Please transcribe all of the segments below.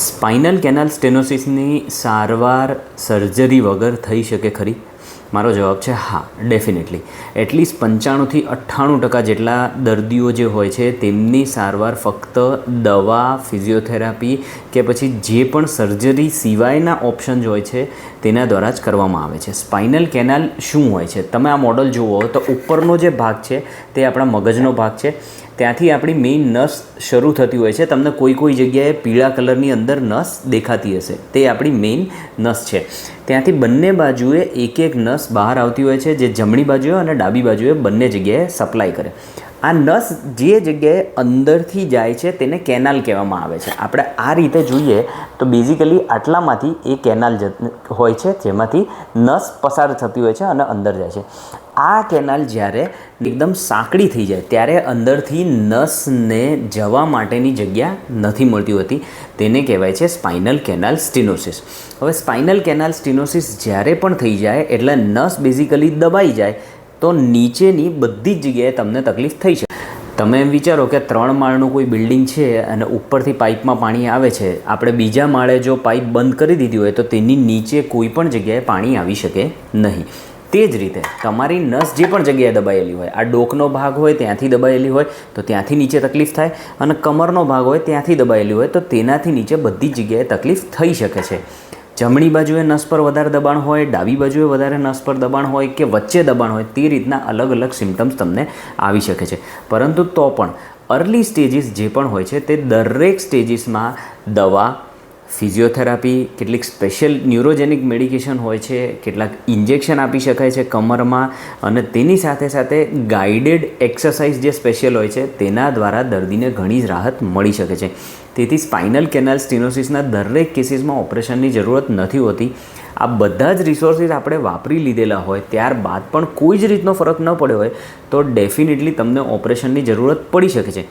Spinal canal સ્ટેનોસિસની સારવાર surgery વગર થઈ શકે ખરી? મારો જવાબ છે હા ડેફિનેટલી એટલીસ્ટ પંચાણુંથી અઠ્ઠાણું ટકા જેટલા દર્દીઓ જે હોય છે, તેમની સારવાર ફક્ત દવા ફિઝિયોથેરાપી કે પછી જે પણ સર્જરી સિવાયના ઓપ્શન હોય છે, તેના દ્વારા જ કરવામાં આવે છે. સ્પાઇનલ કેનાલ શું હોય છે? તમે આ મોડલ જુઓ, તો ઉપરનો જે ભાગ છે, તે આપણા મગજનો ભાગ છે. ત્યાંથી આપણી મેઇન નસ શરૂ થતી હોય છે. તમને કોઈ કોઈ જગ્યાએ પીળા કલરની અંદર નસ દેખાતી હશે. તે આપણી મેઇન નસ છે. ત્યાંથી બંને બાજુએ એક એક નસ બહાર આવતી હોય છે, જે જમણી બાજુએ અને ડાબી બાજુએ બંને જગ્યાએ સપ્લાય કરે. આ નસ જે જગ્યાએ અંદરથી જાય છે તેને કેનાલ કહેવામાં આવે છે. આપણે આ રીતે જોઈએ તો બેઝિકલી આટલામાંથી એ કેનાલ હોય છે, જેમાંથી નસ પસાર થતી હોય છે અને અંદર જાય છે. આ કેનાલ જ્યારે એકદમ સાંકડી થઈ જાય, ત્યારે અંદરથી નસને જવા માટેની જગ્યા નથી મળતી હોતી. તેને કહેવાય છે સ્પાઇનલ કેનાલ સ્ટિનોસિસ હવે સ્પાઇનલ કેનાલ સ્ટિનોસિસ જ્યારે પણ થઈ જાય, એટલે નસ બેઝિકલી દબાઈ જાય તો નીચેની બધી જ જગ્યાએ તમને તકલીફ થઈ છે તમે એમ વિચારો કે ત્રણ માળનું કોઈ બિલ્ડિંગ છે અને ઉપરથી પાઇપમાં પાણી આવે છે, આપણે બીજા માળે જો પાઇપ બંધ કરી દીધી હોય તો તેની નીચે કોઈ પણ જગ્યાએ પાણી આવી શકે નહીં. તે જ રીતે તમારી નસ જે પણ જગ્યાએ દબાયેલી હોય, આ ડોકનો ભાગ હોય ત્યાંથી દબાયેલી હોય તો ત્યાંથી નીચે તકલીફ થાય અને કમરનો ભાગ હોય ત્યાંથી દબાયેલી હોય તો તેનાથી નીચે બધી જ જગ્યાએ તકલીફ થઈ શકે છે. જમણી બાજુએ નસ પર વધારે દબાણ હોય, ડાબી બાજુએ વધારે નસ પર દબાણ હોય કે વચ્ચે દબાણ હોય, તે રીતના અલગ અલગ સિમ્ટમ્સ તમને આવી શકે છે. પરંતુ તો પણ અર્લી સ્ટેજીસ જે પણ હોય છે તે દરેક સ્ટેજીસમાં દવા ફિઝિયોથેરાપી, કેટલીક સ્પેશિયલ ન્યુરોજેનિક મેડિકેશન હોય છે, કેટલાક ઇન્જેક્શન આપી શકાય છે કમરમાં, અને તેની સાથે સાથે ગાઈડેડ એક્સરસાઇઝ જે સ્પેશિયલ હોય છે, તેના દ્વારા દર્દીને ઘણી જ રાહત મળી શકે છે. તેથી સ્પાઇનલ કેનાલ સ્ટિનોસિસના દરેક કેસીસમાં ઓપરેશનની જરૂરત નથી હોતી. આ બધા જ રિસોર્સિસ આપણે વાપરી લીધેલા હોય, ત્યારબાદ પણ કોઈ જ રીતનો ફરક ન પડ્યો હોય, તો ડેફિનેટલી તમને ઓપરેશનની જરૂરત પડી શકે છે.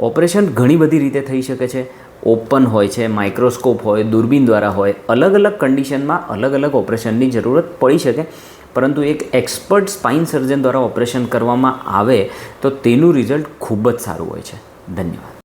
ઓપરેશન ઘણી બધી રીતે થઈ શકે છે ઓપન હોય છે, માઇક્રોસ્કોપ હોય, દૂરબીન દ્વારા હોય, અલગ અલગ કન્ડિશનમાં અલગ અલગ ઓપરેશનની જરૂરત પડી શકે. પરંતુ એક એક્સપર્ટ સ્પાઇન સર્જન દ્વારા ઓપરેશન કરવામાં આવે તો તેનું રિઝલ્ટ ખૂબ જ સારું હોય છે. ધન્યવાદ.